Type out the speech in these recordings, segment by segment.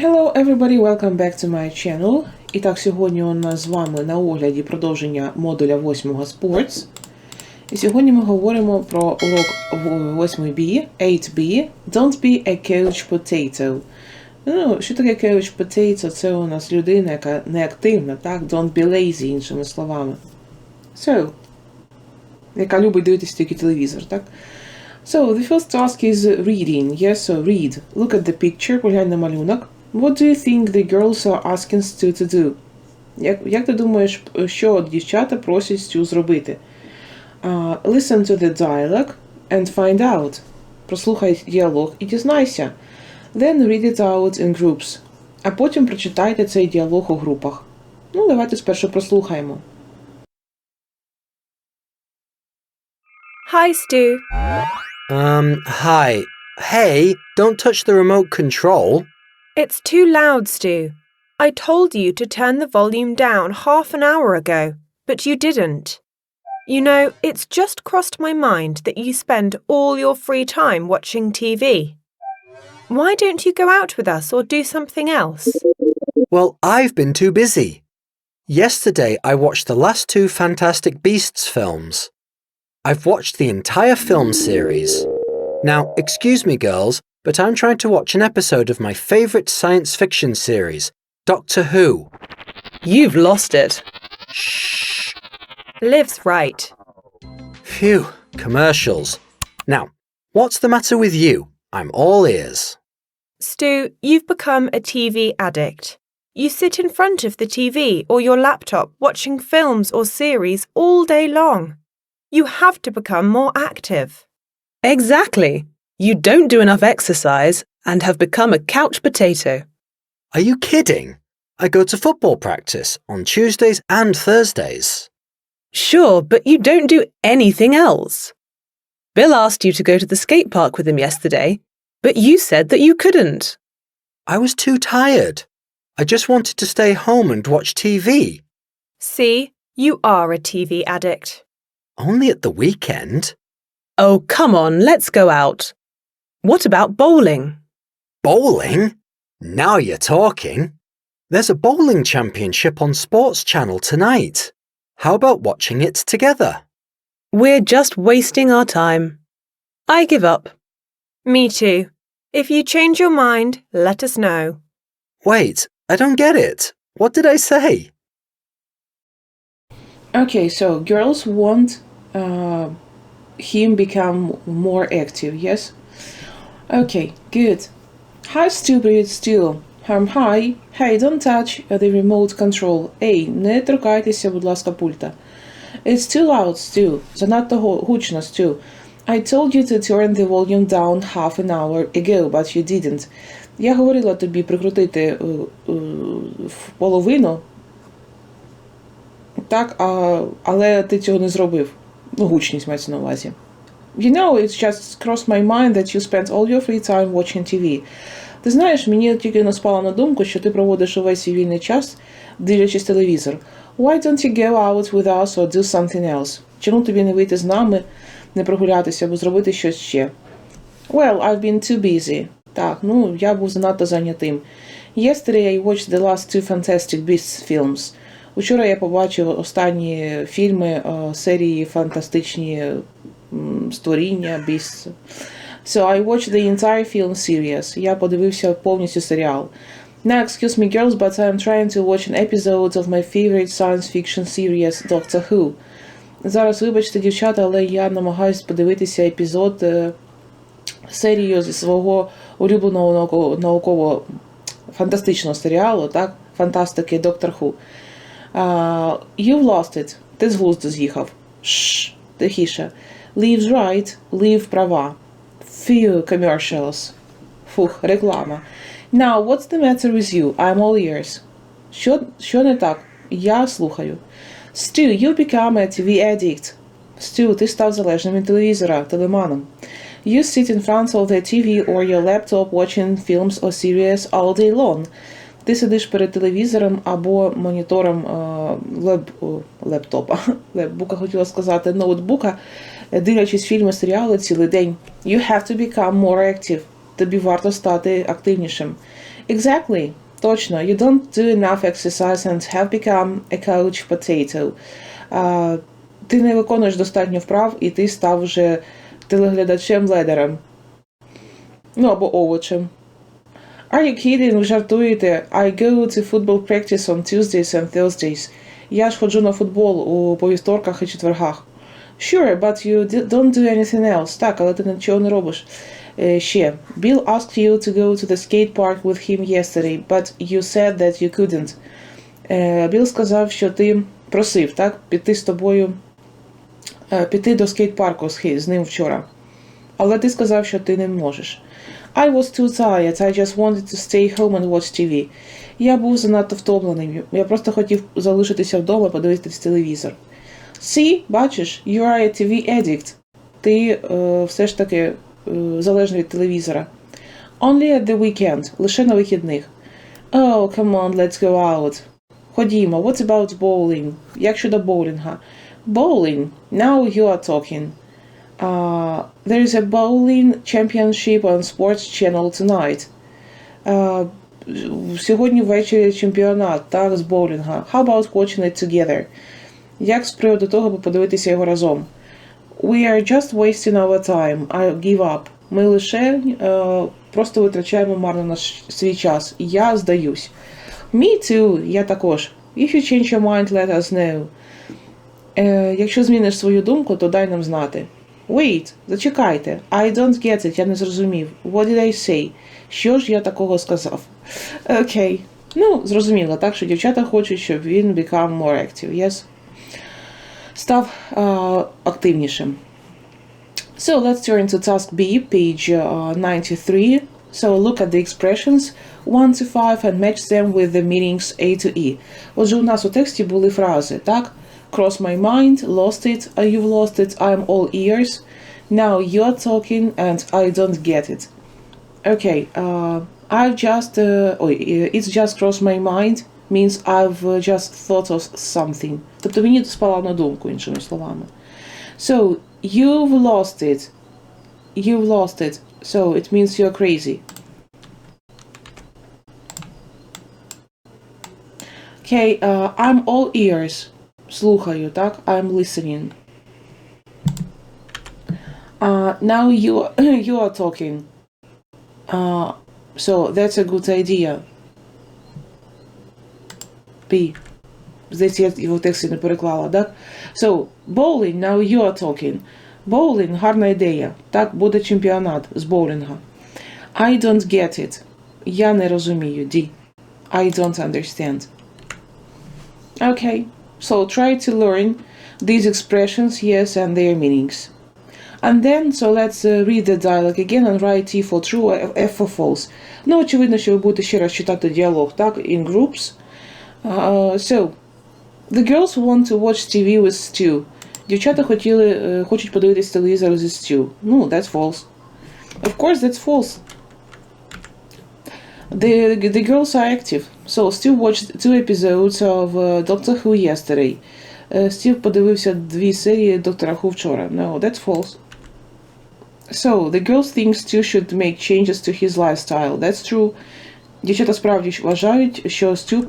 Hello everybody, welcome back to my channel. І так, сьогодні у нас з вами на огляді продовження модуля 8 Sports. І сьогодні ми говоримо про урок 8B, 8B, Don't be a couch potato. Ну, що таке couch potato? Це у нас людина, яка неактивна, так? Don't be lazy, іншими словами. So, яка любить дивитися тільки телевізор, так? So, the first task is reading. Yes, so read. Look at the picture, поглянь на малюнок. What do you think the girls are asking Stu to do? Як, як ти думаєш, що дівчата просять Stu зробити? Uh, listen to the dialogue and find out. Прослухай діалог і дізнайся. Then read it out in groups. А потім прочитайте цей діалог у групах. Ну, давайте спершу прослухаємо. Hi, Stu. Um, hi. Hey, don't touch the remote control. It's too loud, Stu. I told you to turn the volume down half an hour ago, but you didn't. You know, it's just crossed my mind that you spend all your free time watching TV. Why don't you go out with us or do something else? Well, I've been too busy. Yesterday, I watched the last two Fantastic Beasts films. I've watched the entire film series. Now, excuse me, girls, but I'm trying to watch an episode of my favourite science fiction series, Doctor Who. You've lost it. Shh. Liv's right. Phew, commercials. Now, what's the matter with you? I'm all ears. Stu, you've become a TV addict. You sit in front of the TV or your laptop watching films or series all day long. You have to become more active. Exactly. You don't do enough exercise and have become a couch potato. Are you kidding? I go to football practice on Tuesdays and Thursdays. Sure, but you don't do anything else. Bill asked you to go to the skate park with him yesterday, but you said that you couldn't. I was too tired. I just wanted to stay home and watch TV. See, you are a TV addict. Only at the weekend. Oh, come on, let's go out. What about bowling? Bowling? Now you're talking. There's a bowling championship on Sports Channel tonight. How about watching it together? We're just wasting our time. I give up. Me too. If you change your mind, let us know. Wait, I don't get it. What did I say? Okay, so girls want uh, him become more active, yes? Okay, good. Hi, stupid, still. Um, hi. Hey, don't touch the remote control. Ей, не торкайтеся, будь ласка, пульта. It's too loud, Stu. Занадто гучно, Stu. I told you to turn the volume down half an hour ago, but you didn't. Я говорила тобі прикрутити е, е, в половину, так, а, але ти цього не зробив. Ну, гучність мається на увазі. You know, it's just crossed my mind that you spent all your free time watching TV. Ти знаєш, мені тільки не спало на думку, що ти проводиш увесь свій вільний час, дивлячись телевізор. Why don't you go out with us or do something else? Чому тобі не вийти з нами, не прогулятися або зробити щось ще? Well, I've been too busy. Так, ну, я був занадто зайнятим. Yesterday I watched the last two Fantastic Beasts films. Учора я побачив останні фільми е, серії Фантастичні створіння Beasts. So I watched the entire film series. Я подивився повністю серіал. Now, excuse me, girls, but I'm trying to watch an episode of my favorite science fiction series Doctor Who. Зараз, вибачте, дівчата, але я намагаюсь подивитися епізод е, серію зі свого улюбленого науково- фантастичного серіалу, так? Фантастики Доктор Ху. You've lost it. Ти з глузду з'їхав. Шш, тихіше. Leaves right, leave права. Few commercials. Фух, реклама. Now, what's the matter with you? I'm all ears. Що, що не так? Я слухаю. Stu, you become a TV addict. Stu, ти став залежним від телевізора, телеманом. You sit in front of the TV or your laptop watching films or series all day long. Ти сидиш перед телевізором або монітором е, леп, лептопа, лепбука хотіла сказати, ноутбука, е, дивлячись фільми, серіали цілий день. You have to become more active. тобі варто стати активнішим. Exactly. Точно. You don't do enough exercise and have become a couch potato. А, ти не виконуєш достатньо вправ, і ти став вже телеглядачем-ледером. Ну або овочем. Are you kidding? Ви жартуєте? I go to football practice on Tuesdays and Thursdays. Я ж ходжу на футбол у повівторках і четвергах. Sure, but you don't do anything else. Так, але ти нічого не робиш. Е, ще. Bill asked you to go to the skate park with him yesterday, but you said that you couldn't. Е, Біл сказав, що ти просив, так, піти з тобою, е, піти до скейт-парку з ним вчора. Але ти сказав, що ти не можеш. I was too tired, I just wanted to stay home and watch TV. Я був занадто втомлений. Я просто хотів залишитися вдома і подивитися телевізор. See, бачиш, you are a TV addict. Ти е, все ж таки е, залежний від телевізора. Only at the weekend, лише на вихідних. Oh, come on, let's go out. Ходімо, what about bowling? Як щодо боулінга? Bowling, now you are talking. Uh, there is a bowling championship on Sports Channel tonight. Uh, сьогодні ввечері чемпіонат, так, з боулінга. How about watching it together? Як з приводу того, аби подивитися його разом? We are just wasting our time. I give up. Ми лише е, просто витрачаємо марно наш свій час. Я здаюсь. Me too, я також. If you change your mind, let us know. Е, якщо зміниш свою думку, то дай нам знати. Wait, зачекайте. I don't get it, я не зрозумів. What did I say? Що ж я такого сказав? Окей. Ну, зрозуміло, так, що дівчата хочуть, щоб він become more active, yes? Став е, активнішим. So let's turn to task B, page uh, 93. So look at the expressions 1 to 5 and match them with the meanings A to E. Отже, у нас у тексті були фрази, так? Cross my mind, lost it, uh, you've lost it, I'm all ears. Now you're talking and I don't get it. Okay, uh, I've just, uh, ой, uh, it's just crossed my mind means I've uh, just thought of something. Тобто мені спала на думку, іншими словами. So, you've lost it. You've lost it. So, it means you're crazy. Okay, uh, I'm all ears. Слухаю, так? I'm listening. Uh, now you, you are talking. Uh, so, that's a good idea. B. Здається, я його в тексті не переклала, так? So, bowling, now you are talking. Bowling – гарна ідея. Так, буде чемпіонат з боулінга. I don't get it. Я не розумію. D. I don't understand. Okay. So, try to learn these expressions, yes, and their meanings. And then, so let's uh, read the dialogue again and write T for true, F for false. Ну, очевидно, що ви будете ще раз читати діалог, так, in groups. Uh, so, the girls want to watch TV with Stu. Дівчата хотіли, е, хочуть подивитись телевізор зі Stu. Ну, that's false. Of course, that's false. The, the girls are active. So, Stu watched two episodes of uh, Doctor Who yesterday. Е, Стів подивився дві серії Доктора Ху вчора. No, that's false. So, the girls think Stu should make changes to his lifestyle. That's true. Дівчата справді вважають, що Стю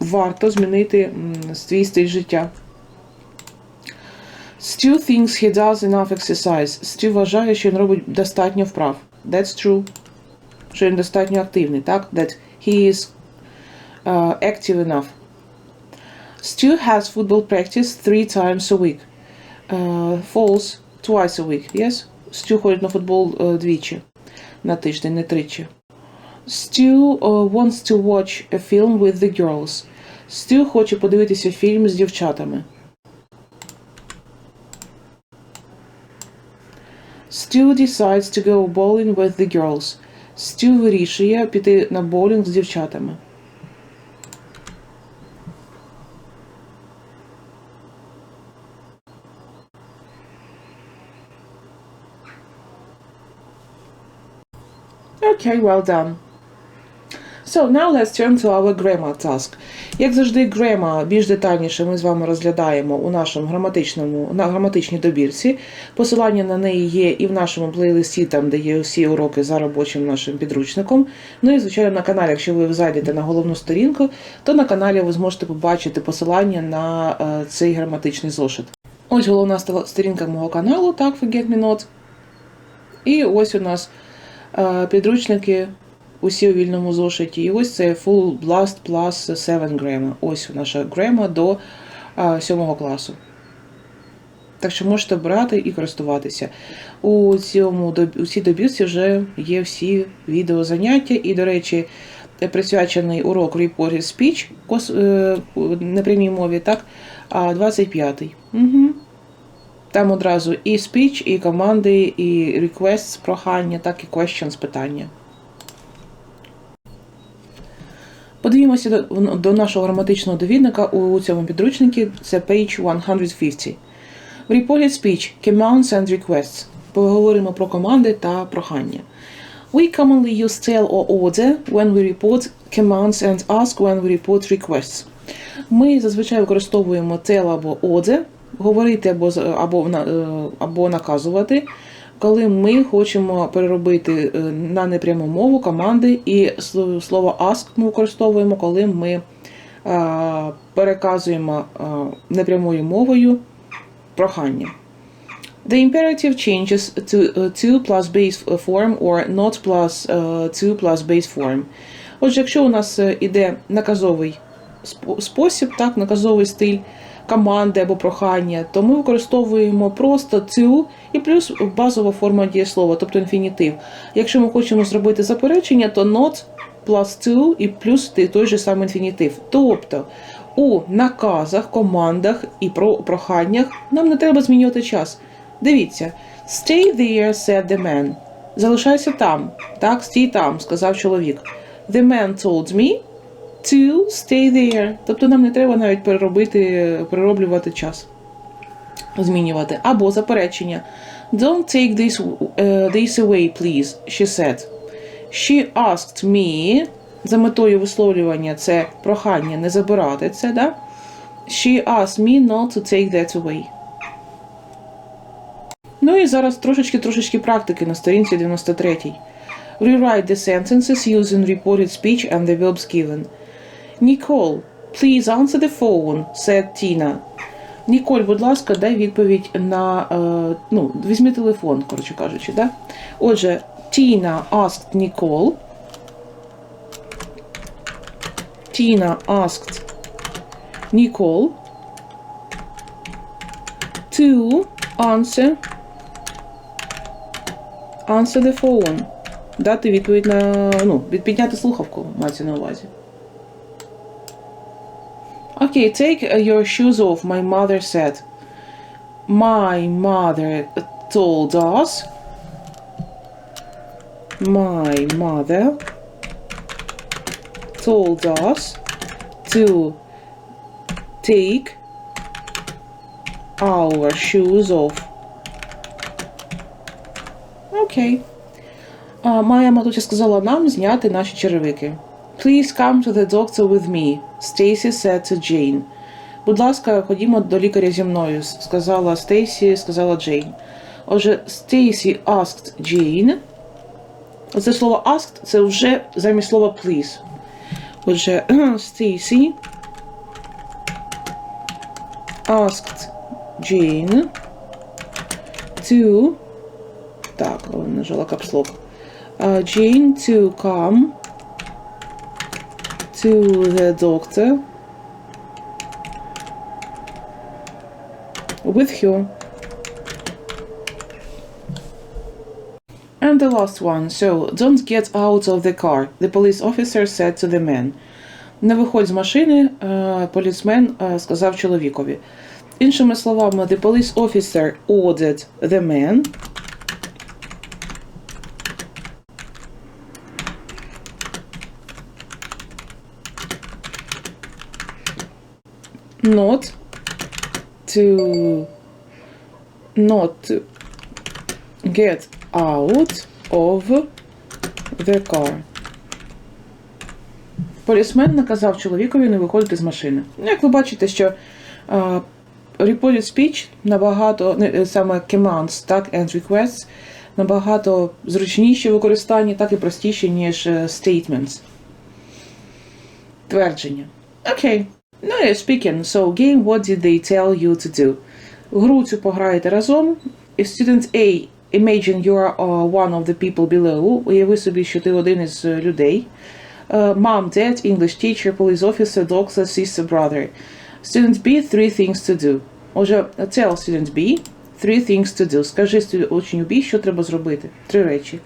варто змінити свій стиль життя. Stu thinks he does enough exercise. Stu вважає, що він робить достатньо вправ. That's true. Що він достатньо активний, так? That he is uh, active enough. Stu has football practice three times a week. Uh, false twice a week, yes? Stu ходить на футбол uh, двічі на тиждень, не тричі. Stu uh, wants to watch a film with the girls. Stu хоче подивитися фільм з дівчатами. Stu decides to go bowling with the girls. Stu вирішує піти на боулінг з дівчатами. Okay, well done. So now let's turn to our grammar task. Як завжди, grammar більш детальніше ми з вами розглядаємо у нашому граматичному на граматичній добірці. Посилання на неї є і в нашому плейлисті, там де є усі уроки за робочим нашим підручником. Ну і звичайно на каналі, якщо ви зайдете на головну сторінку, то на каналі ви зможете побачити посилання на е, цей граматичний зошит. Ось головна сторінка мого каналу, так, Forget Me Not. І ось у нас е, підручники усі у вільному зошиті. І ось це Full Blast Plus 7 Grammar. Ось наша грема до е, 7 класу. Так що можете брати і користуватися. У, цьому, у цій добірці вже є всі відеозаняття. І, до речі, присвячений урок Reported Speech е, на прямій мові, так, а 25-й. Угу. Там одразу і speech, і команди, і requests, прохання, так і questions, питання. Подивімося до, до нашого граматичного довідника у цьому підручнику. Це page 150. В Reported Speech Commands and Requests. Поговоримо про команди та прохання. We commonly use tell or order when we report commands and ask when we report requests. Ми зазвичай використовуємо tell або order, говорити або, або, е, або наказувати, коли ми хочемо переробити е, на непряму мову команди, і слово ask ми використовуємо, коли ми е, переказуємо е, непрямою мовою прохання. The imperative changes to uh, to plus base form or not plus uh, to plus base form. Отже, якщо у нас іде наказовий спосіб, так, наказовий стиль команди або прохання, то ми використовуємо просто to і плюс базова форма дієслова, тобто інфінітив. Якщо ми хочемо зробити заперечення, то not plus to і плюс той же самий інфінітив. Тобто у наказах, командах і про проханнях нам не треба змінювати час. Дивіться, stay there, said the man. Залишайся там. Так, стій там, сказав чоловік. The man told me to stay there. Тобто нам не треба навіть переробити, перероблювати час. Змінювати. Або заперечення. Don't take this, uh, this away, please, she said. She asked me. За метою висловлювання це прохання не забирати це, да? She asked me not to take that away. Ну і зараз трошечки-трошечки практики на сторінці 93. Rewrite the sentences using reported speech and the verbs given. Nicole, please answer the phone, said Tina. Ніколь, будь ласка, дай відповідь на. Е, ну, візьми телефон, коротше кажучи, да? Отже, Tina asked Nicole. Tina asked Nicole to answer answer the phone. Дати відповідь на. Ну, підняти слухавку, мається на увазі. Okay, take uh, your shoes off, my mother said. My mother told us. My mother told us to take our shoes off. Окей. А, моя матуся сказала нам зняти наші черевики. Please come to the doctor with me, Stacy said to Jane. Будь ласка, ходімо до лікаря зі мною, сказала Стейсі, сказала Джейн. Отже, Stacy asked Jane. Оце слово asked це вже замість слова please. Отже, Stacy asked Jane to так, нажала капслок. Jane to come to the doctor with her. And the last one. So, don't get out of the car, the police officer said to the man. Не виходь з машини, е, полісмен е, сказав чоловікові. Іншими словами, the police officer ordered the man not to not get out of the car. Полісмен наказав чоловікові не виходити з машини. Як ви бачите, що а, reported speech набагато не, саме commands, так, and requests набагато зручніші в використанні, так і простіші, ніж е, statements. Твердження. Окей. Ну і speaking. So, game, what did they tell you to do? Гру цю пограєте разом. If student A imagine you are uh, one of the people below, уяви собі, що ти один із е, людей. Uh, mom, dad, English teacher, police officer, doctor, sister, brother. Student B, three things to do. Отже, tell student B, three things to do. Скажи студ- учню B, що треба зробити. Три речі.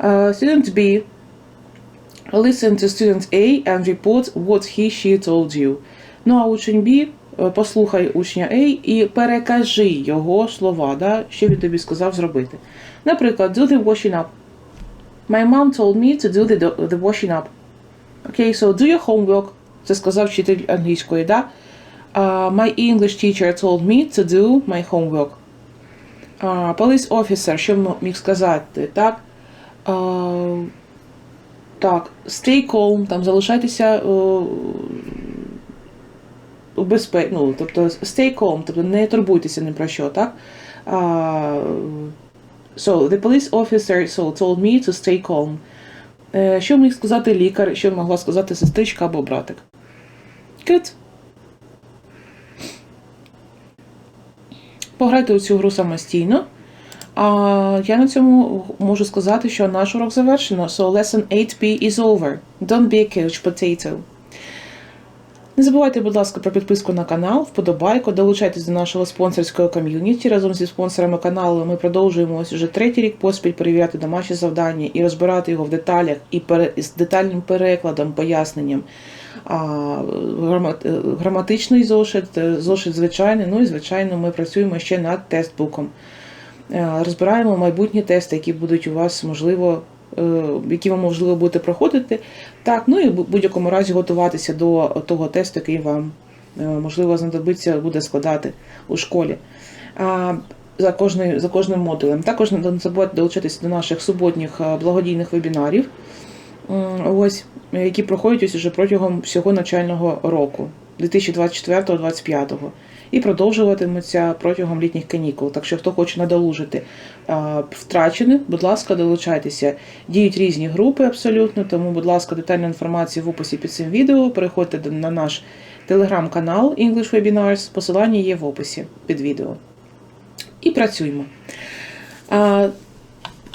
Uh, student B, listen to student A and report what he, she told you. Ну, а учень B, е, послухай учня A і перекажи його слова, да, що він тобі сказав зробити. Наприклад, do the washing up. My mom told me to do the, the washing up. Окей, so do your homework. Це сказав вчитель англійської, да? Uh, my English teacher told me to do my homework. Uh, police officer, що міг сказати, так? Uh, так, stay calm, там залишайтеся uh, у ну, тобто stay calm, тобто не турбуйтеся ні про що, так? Uh, so, the police officer so, told me to stay calm. Е, Що міг сказати лікар, що могла сказати сестричка або братик? Good. Пограйте у цю гру самостійно. А я на цьому можу сказати, що наш урок завершено. So lesson 8b is over. Don't be a couch potato. Не забувайте, будь ласка, про підписку на канал, вподобайку, долучайтесь до нашого спонсорського ком'юніті. Разом зі спонсорами каналу ми продовжуємо ось уже третій рік поспіль перевіряти домашні завдання і розбирати його в деталях і з детальним перекладом, поясненням. Е, граматичний зошит, е, зошит звичайний. Ну і звичайно, ми працюємо ще над тестбуком. Е, Розбираємо майбутні тести, які будуть у вас можливо, які ви можливо будете проходити. Так, ну і в будь-якому разі готуватися до того тесту, який вам е, можливо знадобиться буде складати у школі. За кожним, за кожним модулем. Також не забудьте долучитися до наших суботніх е, благодійних вебінарів, ось, які проходять ось уже протягом всього навчального року 2024-2025 і продовжуватимуться протягом літніх канікул. Так що, хто хоче надолужити втрачене, будь ласка, долучайтеся. Діють різні групи абсолютно, тому, будь ласка, детальна інформація в описі під цим відео. Переходьте на наш телеграм-канал English Webinars. Посилання є в описі під відео. І працюємо.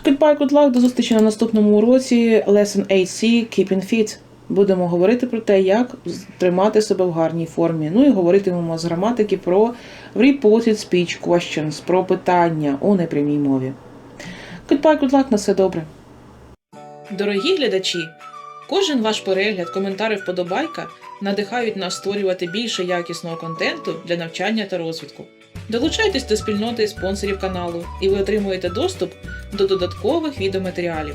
Goodbye, good luck, до зустрічі на наступному уроці. Lesson 8C Keeping Fit. Будемо говорити про те, як тримати себе в гарній формі. Ну і говоритимемо з граматики про reported speech questions, про питання у непрямій мові. Goodbye, good luck, на все добре. Дорогі глядачі, кожен ваш перегляд, коментар і вподобайка надихають нас створювати більше якісного контенту для навчання та розвитку. Долучайтесь до спільноти спонсорів каналу, і ви отримуєте доступ до додаткових відеоматеріалів.